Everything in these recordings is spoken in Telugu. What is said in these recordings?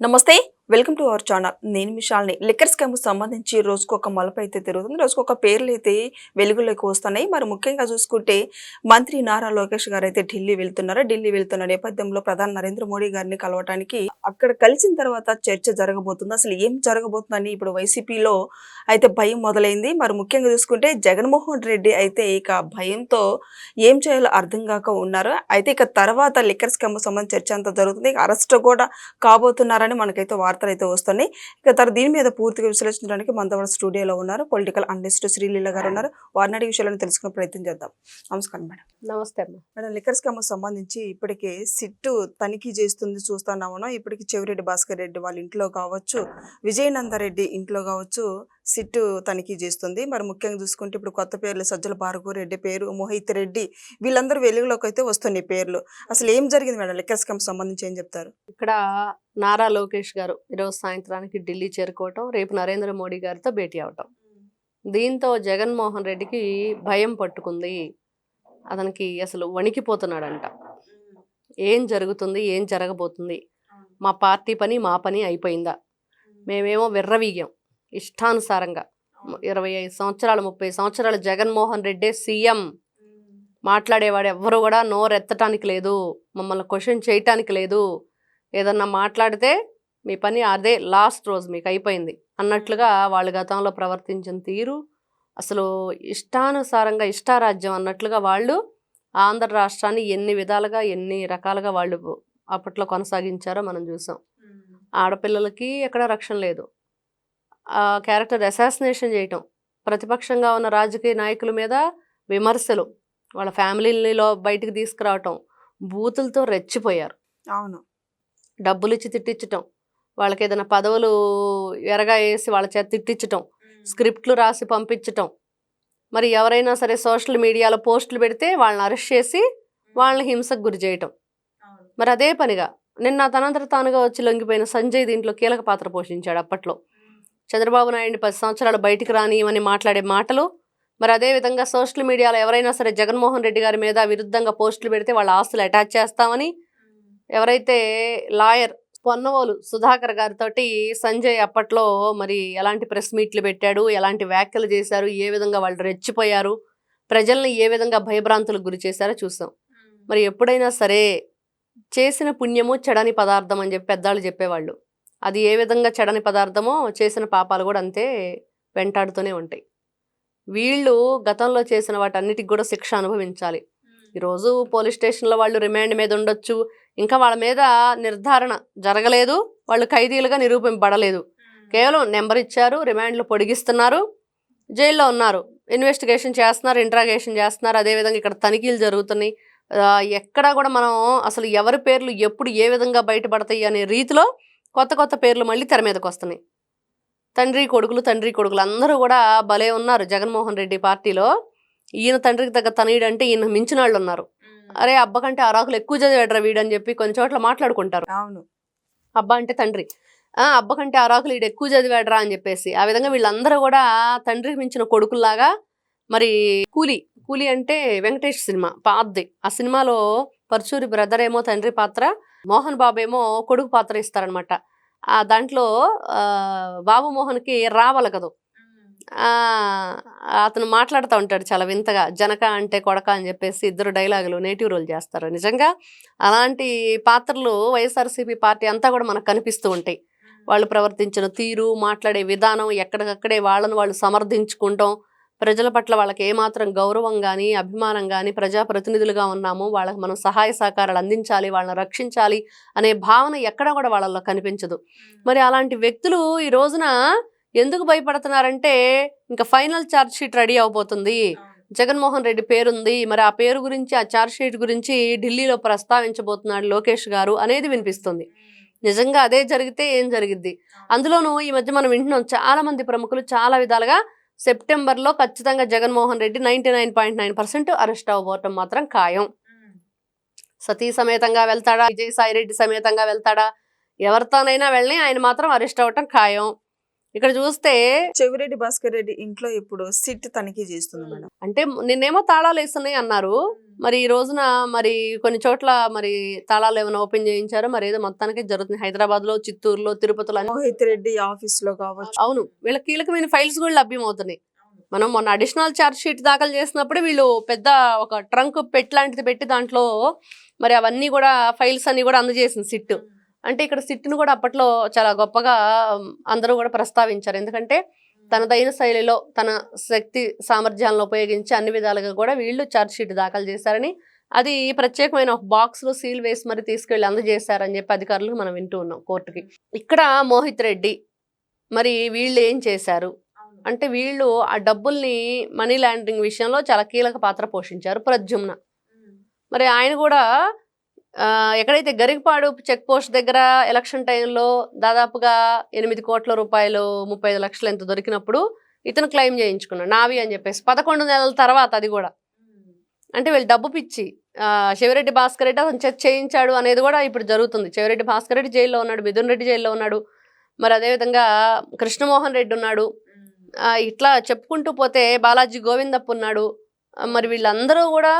నమస్తే. Welcome to our channel. నేను మిషాల్ని. లిక్కర్ స్కామ్ సంబంధించి రోజుకు ఒక మలుపు అయితే తిరుగుతుంది. రోజుకు ఒక పేర్లు అయితే వెలుగులోకి వస్తున్నాయి. మరి ముఖ్యంగా చూసుకుంటే మంత్రి నారా లోకేష్ గారు అయితే ఢిల్లీ వెళ్తున్నారు. ఢిల్లీ వెళ్తున్న నేపథ్యంలో ప్రధాని నరేంద్ర మోడీ గారిని కలవటానికి అక్కడ కలిసిన తర్వాత చర్చ జరగబోతుంది. అసలు ఏం జరగబోతుందని ఇప్పుడు వైసీపీలో అయితే భయం మొదలైంది. మరి ముఖ్యంగా చూసుకుంటే జగన్మోహన్ రెడ్డి అయితే ఇక భయంతో ఏం చేయాలో అర్థం కాక ఉన్నారు. అయితే ఇక తర్వాత లిక్కర్ స్కామ్ సంబంధించి చర్చ అంతా జరుగుతుంది. అరెస్ట్ కూడా కాబోతున్నారని మనకైతే వార్తలు అయితే వస్తున్నాయి. ఇక తర దీని మీద పూర్తిగా విశ్లేషించడానికి మనతో స్టూడియోలో ఉన్నారు పొలిటికల్ అనలిస్ట్ శ్రీలీల గారు ఉన్నారు. వారిని అడిగే విషయాలను తెలుసుకునే ప్రయత్నం చేద్దాం. నమస్కారం మేడం. నమస్తే అమ్మా. మేడం లిక్కర్ స్కామ్ సంబంధించి ఇప్పటికే సిట్టు తనిఖీ చేస్తుంది చూస్తున్నాము. ఇప్పటికి చెవిరెడ్డి భాస్కర్ రెడ్డి వాళ్ళ ఇంట్లో కావచ్చు విజయనందరెడ్డి ఇంట్లో కావచ్చు సిట్టు తనిఖీ చేస్తుంది. మరి ముఖ్యంగా చూసుకుంటే ఇప్పుడు కొత్త పేర్లు సజ్జల భార్గవ రెడ్డి పేరు మోహిత్ రెడ్డి వీళ్ళందరూ వెలుగులోకి అయితే వస్తున్నాయి పేర్లు. అసలు ఏం జరిగింది మేడం? లిక్కర్ స్కామ్ సంబంధించి ఏం చెప్తారు? ఇక్కడ నారా లోకేష్ గారు ఈరోజు సాయంత్రానికి ఢిల్లీ చేరుకోవటం రేపు నరేంద్ర మోడీ గారితో భేటీ అవటం. దీంతో జగన్మోహన్ రెడ్డికి భయం పట్టుకుంది. అతనికి అసలు వణికిపోతున్నాడంట. ఏం జరుగుతుంది? ఏం జరగబోతుంది? మా పార్టీ పని మా పని అయిపోయిందా? మేమేమో విర్రవీగాం. ఇష్టానుసారంగా. ఇరవై ఐదు సంవత్సరాలు ముప్పై సంవత్సరాలు జగన్మోహన్ రెడ్డే సీఎం. మాట్లాడేవాడు ఎవ్వరు కూడా నోరెత్తటానికి లేదు. మమ్మల్ని క్వశ్చన్ చేయటానికి లేదు. ఏదన్నా మాట్లాడితే మీ పని అదే లాస్ట్ రోజు మీకు అయిపోయింది అన్నట్లుగా వాళ్ళు గతంలో ప్రవర్తించిన తీరు. అసలు ఇష్టానుసారంగా ఇష్టారాజ్యం అన్నట్లుగా వాళ్ళు ఆంధ్ర రాష్ట్రాన్ని ఎన్ని విధాలుగా ఎన్ని రకాలుగా వాళ్ళు అప్పట్లో కొనసాగించారో మనం చూసాం. ఆడపిల్లలకి ఎక్కడ రక్షణ లేదు. క్యారెక్టర్ అసాసినేషన్ చేయటం. ప్రతిపక్షంగా ఉన్న రాజకీయ నాయకుల మీద విమర్శలు వాళ్ళ ఫ్యామిలీలో బయటికి తీసుకురావటం బూతులతో రెచ్చిపోయారు. అవును. డబ్బులు ఇచ్చి తిట్టించటం వాళ్ళకి ఏదైనా పదవులు ఎరగా వేసి వాళ్ళ చేత తిట్టించటం స్క్రిప్ట్లు రాసి పంపించటం. మరి ఎవరైనా సరే సోషల్ మీడియాలో పోస్టులు పెడితే వాళ్ళని అరెస్ట్ చేసి వాళ్ళని హింసకు గురి చేయటం. మరి అదే పనిగా నిన్న తనంతట తానుగా వచ్చి లొంగిపోయిన సంజయ్ దీంట్లో కీలక పాత్ర పోషించాడు అప్పట్లో. చంద్రబాబు నాయుడిని పది సంవత్సరాలు బయటికి రానియమని మాట్లాడే మాటలు మరి అదే విధంగా సోషల్ మీడియాలో ఎవరైనా సరే జగన్మోహన్ రెడ్డి గారి మీద విరుద్ధంగా పోస్టులు పెడితే వాళ్ళ ఆస్తులు అటాచ్ చేస్తామని ఎవరైతే లాయర్ పొన్నవోలు సుధాకర్ గారితో సంజయ్ అప్పట్లో మరి ఎలాంటి ప్రెస్ మీట్లు పెట్టాడు ఎలాంటి వ్యాఖ్యలు చేశారు ఏ విధంగా వాళ్ళు రెచ్చిపోయారు ప్రజల్ని ఏ విధంగా భయభ్రాంతులకు గురి చేశారో చూసాం. మరి ఎప్పుడైనా సరే చేసిన పుణ్యము చెడని పదార్థం అని చెప్పి పెద్దవాళ్ళు చెప్పేవాళ్ళు. అది ఏ విధంగా చెడని పదార్థమో చేసిన పాపాలు కూడా అంతే వెంటాడుతూనే ఉంటాయి. వీళ్ళు గతంలో చేసిన వాటన్నిటికి కూడా శిక్ష అనుభవించాలి. ఈరోజు పోలీస్ స్టేషన్లో వాళ్ళు రిమాండ్ మీద ఉండొచ్చు. ఇంకా వాళ్ళ మీద నిర్ధారణ జరగలేదు. వాళ్ళు ఖైదీలుగా నిరూపింపబడలేదు. కేవలం నెంబర్ ఇచ్చారు రిమాండ్లు పొడిగిస్తున్నారు జైల్లో ఉన్నారు. ఇన్వెస్టిగేషన్ చేస్తున్నారు ఇంట్రాగేషన్ చేస్తున్నారు. అదేవిధంగా ఇక్కడ తనిఖీలు జరుగుతున్నాయి. ఎక్కడా కూడా మనం అసలు ఎవరి పేర్లు ఎప్పుడు ఏ విధంగా బయటపడతాయి అనే రీతిలో కొత్త కొత్త పేర్లు మళ్ళీ తెర మీదకి వస్తున్నాయి. తండ్రి కొడుకులు తండ్రి కొడుకులు అందరూ కూడా భలే ఉన్నారు జగన్మోహన్ రెడ్డి పార్టీలో. ఈయన తండ్రికి తగ్గ తనయుడు అంటే ఈయన మించిన వాళ్ళు ఉన్నారు. అరే అబ్బ కంటే అరాకులు ఎక్కువ చదివాడరా వీడని చెప్పి కొన్ని చోట్ల మాట్లాడుకుంటారు. అవును. అబ్బా అంటే తండ్రి. ఆ అబ్బ కంటే అరాకులు ఈడు ఎక్కువ చదివాడరా అని చెప్పేసి. ఆ విధంగా వీళ్ళందరూ కూడా తండ్రికి మించిన కొడుకుల్లాగా మరి కూలి కూలి అంటే వెంకటేష్ సినిమా పాతది. ఆ సినిమాలో పరచూరి బ్రదర్ ఏమో తండ్రి పాత్ర. మోహన్ బాబు ఏమో కొడుకు పాత్ర ఇస్తారనమాట ఆ దాంట్లో బాబు మోహన్కి రావలగదు ఆ, అతను మాట్లాడుతూ ఉంటాడు చాలా వింతగా. జనక అంటే కొడక అని చెప్పేసి ఇద్దరు డైలాగులు నేటివ్ రోల్ చేస్తారు. నిజంగా అలాంటి పాత్రలు వైఎస్ఆర్సీపీ పార్టీ అంతా కూడా మనకు కనిపిస్తూ ఉంటాయి. వాళ్ళు ప్రవర్తించిన తీరు మాట్లాడే విధానం ఎక్కడికక్కడే వాళ్ళను వాళ్ళు సమర్థించుకుంటాం ప్రజల పట్ల వాళ్ళకి ఏమాత్రం గౌరవం కానీ అభిమానం కానీ ప్రజాప్రతినిధులుగా ఉన్నాము వాళ్ళకి మనం సహాయ సహకారాలు అందించాలి వాళ్ళని రక్షించాలి అనే భావన ఎక్కడా కూడా వాళ్ళలో కనిపించదు. మరి అలాంటి వ్యక్తులు ఈ రోజున ఎందుకు భయపడుతున్నారంటే ఇంకా ఫైనల్ ఛార్జ్ షీట్ రెడీ అవబోతుంది. జగన్మోహన్ రెడ్డి పేరుంది. మరి ఆ పేరు గురించి ఆ ఛార్జ్ షీట్ గురించి ఢిల్లీలో ప్రస్తావించబోతున్నాడు లోకేష్ గారు అనేది వినిపిస్తుంది. నిజంగా అదే జరిగితే ఏం జరిగిద్ది? అందులోనూ ఈ మధ్య మనం వింటున్నాం చాలా మంది ప్రముఖులు చాలా విధాలుగా సెప్టెంబర్లో ఖచ్చితంగా Jaganmohan Reddy ninety nine point nine percent arrest అవ్వటం మాత్రం ఖాయం. సతీ సమేతంగా వెళ్తాడా? విజయసాయిరెడ్డి సమేతంగా వెళ్తాడా? ఎవరితోనైనా వెళ్ళి ఆయన మాత్రం అరెస్ట్ అవ్వటం ఖాయం. ఇక్కడ చూస్తే చెవిరెడ్డి భాస్కర్ రెడ్డి ఇంట్లో ఇప్పుడు సిట్ తనిఖీ చేస్తుంది మేడం. అంటే నిన్నేమో తాళాలు వేస్తున్నాయి అన్నారు. మరి ఈ రోజున మరి కొన్ని చోట్ల మరి తాళాలు ఏమైనా ఓపెన్ చేయించారో? మరి ఏదో మొత్తానికి జరుగుతుంది హైదరాబాద్లో చిత్తూరులో తిరుపతిలో మోహిత్ రెడ్డి ఆఫీస్లో కావచ్చు. అవును. వీళ్ళ కీలకమైన ఫైల్స్ కూడా లభ్యమవుతున్నాయి. మనం మొన్న అడిషనల్ ఛార్జ్ షీట్ దాఖలు చేసినప్పుడు వీళ్ళు పెద్ద ఒక ట్రంక్ పెట్ లాంటిది పెట్టి దాంట్లో మరి అవన్నీ కూడా ఫైల్స్ అన్ని కూడా అందజేసింది సిట్. అంటే ఇక్కడ సిట్ను కూడా అప్పట్లో చాలా గొప్పగా అందరూ కూడా ప్రస్తావించారు. ఎందుకంటే తనదైన శైలిలో తన శక్తి సామర్థ్యాలను ఉపయోగించి అన్ని విధాలుగా కూడా వీళ్ళు ఛార్జ్ షీట్ దాఖలు చేశారని అది ప్రత్యేకమైన ఒక బాక్స్లో సీల్ వేసి మరి తీసుకెళ్ళి అందజేశారని చెప్పి అధికారులకు మనం వింటూ ఉన్నాం కోర్టుకి. ఇక్కడ మోహిత్ రెడ్డి మరి వీళ్ళు ఏం చేశారు? అంటే వీళ్ళు ఆ డబ్బుల్ని మనీ లాండరింగ్ విషయంలో చాలా కీలక పాత్ర పోషించారు ప్రద్యుమ్న. మరి ఆయన కూడా ఎక్కడైతే గరికపాడు చెక్ పోస్ట్ దగ్గర ఎలక్షన్ టైంలో దాదాపుగా ఎనిమిది కోట్ల రూపాయలు ముప్పై ఐదు లక్షలు ఎంత దొరికినప్పుడు ఇతను క్లెయిమ్ చేయించుకున్నాడు. నావి అని చెప్పేసి. పదకొండు నెలల తర్వాత అది కూడా. అంటే వీళ్ళు డబ్బు పిచ్చి. శివరెడ్డి భాస్కర్ రెడ్డి అతను చెక్ చేయించాడు అనేది కూడా ఇప్పుడు జరుగుతుంది. శివరెడ్డి భాస్కర్ రెడ్డి జైల్లో ఉన్నాడు మిథున్ రెడ్డి జైల్లో ఉన్నాడు. మరి అదేవిధంగా కృష్ణమోహన్ రెడ్డి ఉన్నాడు. ఇట్లా చెప్పుకుంటూ పోతే బాలాజీ గోవిందప్ప ఉన్నాడు. మరి వీళ్ళందరూ కూడా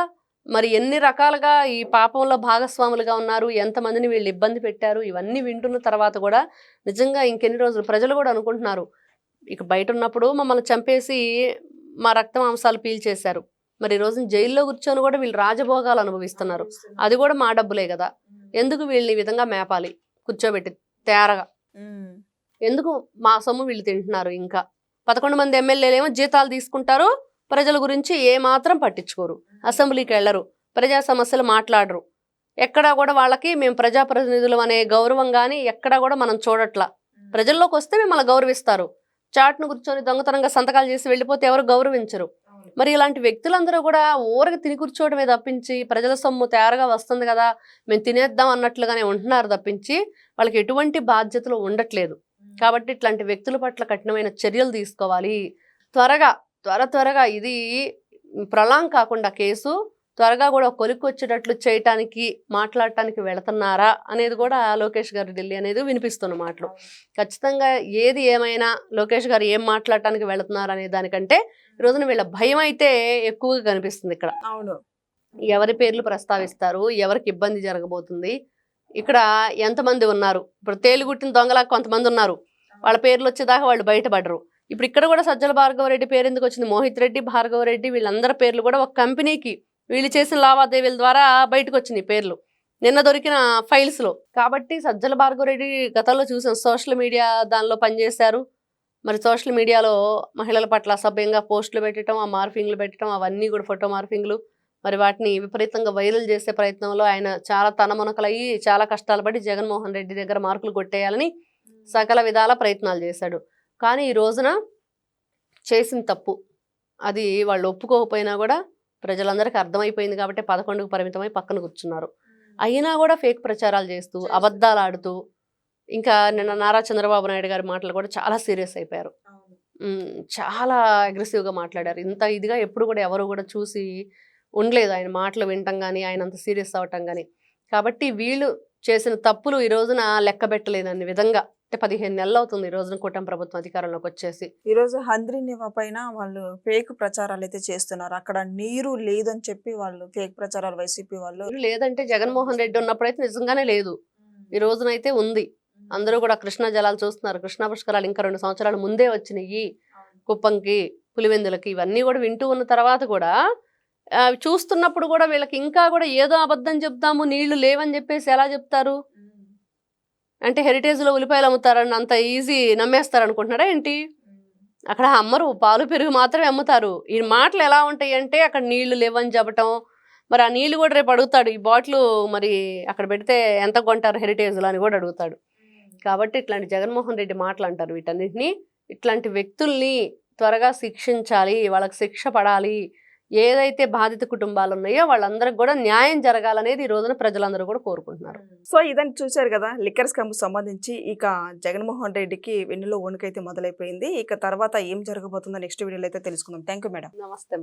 మరి ఎన్ని రకాలుగా ఈ పాపంలో భాగస్వాములుగా ఉన్నారు? ఎంతమందిని వీళ్ళు ఇబ్బంది పెట్టారు? ఇవన్నీ వింటున్న తర్వాత కూడా నిజంగా ఇంకెన్ని రోజులు ప్రజలు కూడా అనుకుంటున్నారు. ఇక బయట ఉన్నప్పుడు మమ్మల్ని చంపేసి మా రక్త మాంసాలు పీల్చేశారు. మరి ఈ రోజున జైల్లో కూర్చొని కూడా వీళ్ళు రాజభోగాలు అనుభవిస్తున్నారు. అది కూడా మా డబ్బులే కదా. ఎందుకు వీళ్ళని ఈ విధంగా మేపాలి? కూర్చోబెట్టి తేరగా. ఎందుకు మా సొమ్ము వీళ్ళు తింటున్నారు ఇంకా? పదకొండు మంది ఎమ్మెల్యేలు ఏమో జీతాలు తీసుకుంటారు. ప్రజల గురించి ఏ మాత్రం పట్టించుకోరు. అసెంబ్లీకి వెళ్ళరు. ప్రజా సమస్యలు మాట్లాడరు. ఎక్కడా కూడా వాళ్ళకి మేము ప్రజాప్రతినిధులు అనే గౌరవం కానీ ఎక్కడా కూడా మనం చూడట్లా. ప్రజల్లోకి వస్తే మిమ్మల్ని గౌరవిస్తారు. చాట్ను కూర్చొని దొంగతనంగా సంతకాలు చేసి వెళ్ళిపోతే ఎవరు గౌరవించరు. మరి ఇలాంటి వ్యక్తులందరూ కూడా ఊరకి తిని కూర్చోవడమే తప్పించి ప్రజల సొమ్ము తయారుగా వస్తుంది కదా మేము తినేద్దాం అన్నట్లుగానే ఉంటున్నారు తప్పించి వాళ్ళకి ఎటువంటి బాధ్యతలు ఉండట్లేదు. కాబట్టి ఇట్లాంటి వ్యక్తుల పట్ల కఠినమైన చర్యలు తీసుకోవాలి. త్వరగా త్వర త్వరగా ఇది ప్రళాం కాకుండా కేసు త్వరగా కూడా కొలిక్కి వచ్చేటట్లు చేయటానికి మాట్లాడటానికి వెళుతున్నారా అనేది కూడా లోకేష్ గారు ఢిల్లీ అనేది వినిపిస్తున్న మాటలు. ఖచ్చితంగా ఏది ఏమైనా లోకేష్ గారు ఏం మాట్లాడటానికి వెళుతున్నారు అనే దానికంటే ఈ రోజున వీళ్ళ భయం అయితే ఎక్కువగా కనిపిస్తుంది ఇక్కడ. అవును. ఎవరి పేర్లు ప్రస్తావిస్తారు ఎవరికి ఇబ్బంది జరగబోతుంది ఇక్కడ ఎంతమంది ఉన్నారు? ఇప్పుడు తేలిగుట్టిన దొంగలా కొంతమంది ఉన్నారు. వాళ్ళ పేర్లు వచ్చేదాకా వాళ్ళు బయటపడరు. ఇప్పుడు ఇక్కడ కూడా సజ్జల భార్గవరెడ్డి పేరు ఎందుకు వచ్చింది? మోహిత్ రెడ్డి భార్గవరెడ్డి వీళ్ళందరి పేర్లు కూడా ఒక కంపెనీకి వీళ్ళు చేసిన లావాదేవీల ద్వారా బయటకు వచ్చినాయి పేర్లు. నిన్న దొరికిన ఫైల్స్లో కాబట్టి సజ్జల భార్గవరెడ్డి గతంలో చూసాం. సోషల్ మీడియా దానిలో పనిచేశారు. మరి సోషల్ మీడియాలో మహిళల పట్ల అసభ్యంగా పోస్టులు పెట్టడం ఆ మార్ఫింగ్లు పెట్టడం అవన్నీ కూడా ఫోటో మార్ఫింగ్లు. మరి వాటిని విపరీతంగా వైరల్ చేసే ప్రయత్నంలో ఆయన చాలా తనమునకలయ్యి చాలా కష్టాలు పడి జగన్మోహన్ రెడ్డి దగ్గర మార్కులు కొట్టేయాలని సకల విధాల ప్రయత్నాలు చేశాడు. కానీ ఈ రోజున చేసిన తప్పు. అది వాళ్ళు ఒప్పుకోకపోయినా కూడా ప్రజలందరికీ అర్థమైపోయింది కాబట్టి పదకొండుకు పరిమితమై పక్కన కూర్చున్నారు. అయినా కూడా ఫేక్ ప్రచారాలు చేస్తూ అబద్ధాలు ఆడుతూ ఇంకా నిన్న నారా చంద్రబాబు నాయుడు గారి మాటలు కూడా చాలా సీరియస్ అయిపోయారు. చాలా అగ్రెసివ్గా మాట్లాడారు. ఇంత ఇదిగా ఎప్పుడు కూడా ఎవరు కూడా చూసి ఉండలేదు. ఆయన మాటలు వినటం కానీ ఆయన అంత సీరియస్ అవ్వటం కానీ కాబట్టి వీళ్ళు చేసిన తప్పులు ఈ రోజున లెక్క పెట్టలేనన్ని విధంగా. అంటే పదిహేను నెలలు అవుతుంది ఈ రోజున కూటమి ప్రభుత్వం అధికారంలోకి వచ్చేసి ఈ రోజు హంద్రి నివా పైన వాళ్ళు ఫేక్ ప్రచారాలు అయితే చేస్తున్నారు. అక్కడ నీరు లేదని చెప్పి వాళ్ళు ఫేక్ ప్రచారాలు వైసీపీ వాళ్ళు లేదంటే జగన్మోహన్ రెడ్డి ఉన్నప్పుడైతే నిజంగానే లేదు. ఈ రోజునైతే ఉంది. అందరూ కూడా కృష్ణా జలాలు చూస్తున్నారు. కృష్ణా పుష్కరాలు ఇంకా రెండు సంవత్సరాల ముందే వచ్చినాయి. కుప్పంకి పులివెందులకి ఇవన్నీ కూడా వింటూ ఉన్న తర్వాత కూడా చూస్తున్నప్పుడు కూడా వీళ్ళకి ఇంకా కూడా ఏదో అబద్ధం చెప్తాము నీళ్ళు లేవని చెప్పేసి ఎలా చెప్తారు? అంటే హెరిటేజ్లో ఉల్లిపాయలు అమ్ముతారని అంత ఈజీ నమ్మేస్తారు అనుకుంటున్నారా ఏంటి? అక్కడ అమ్మరు పాలు పెరుగు మాత్రమే అమ్ముతారు. ఈ మాటలు ఎలా ఉంటాయి అంటే అక్కడ నీళ్ళు లేవని చెప్పటం. మరి ఆ నీళ్ళు కూడా రేపు అడుగుతాడు. ఈ బాటిల్ మరి అక్కడ పెడితే ఎంత కొంటారు హెరిటేజ్లో అని కూడా అడుగుతాడు. కాబట్టి ఇట్లాంటి జగన్మోహన్ రెడ్డి మాటలు అంటారు వీటన్నిటిని. ఇట్లాంటి వ్యక్తుల్ని త్వరగా శిక్షించాలి వాళ్ళకి శిక్ష పడాలి. ఏదైతే బాధిత కుటుంబాలు ఉన్నాయో వాళ్ళందరికి కూడా న్యాయం జరగాలనేది ఈ రోజున ప్రజలందరూ కూడా కోరుకుంటున్నారు. సో ఇదని చూశారు కదా లిక్కర్ స్కామ్ సంబంధించి ఇక జగన్మోహన్ రెడ్డికి వెన్నులో వణుకైతే మొదలైపోయింది. ఇక తర్వాత ఏం జరగబోతుందో నెక్స్ట్ వీడియోలో అయితే తెలుసుకుందాం. Thank you madam. నమస్తే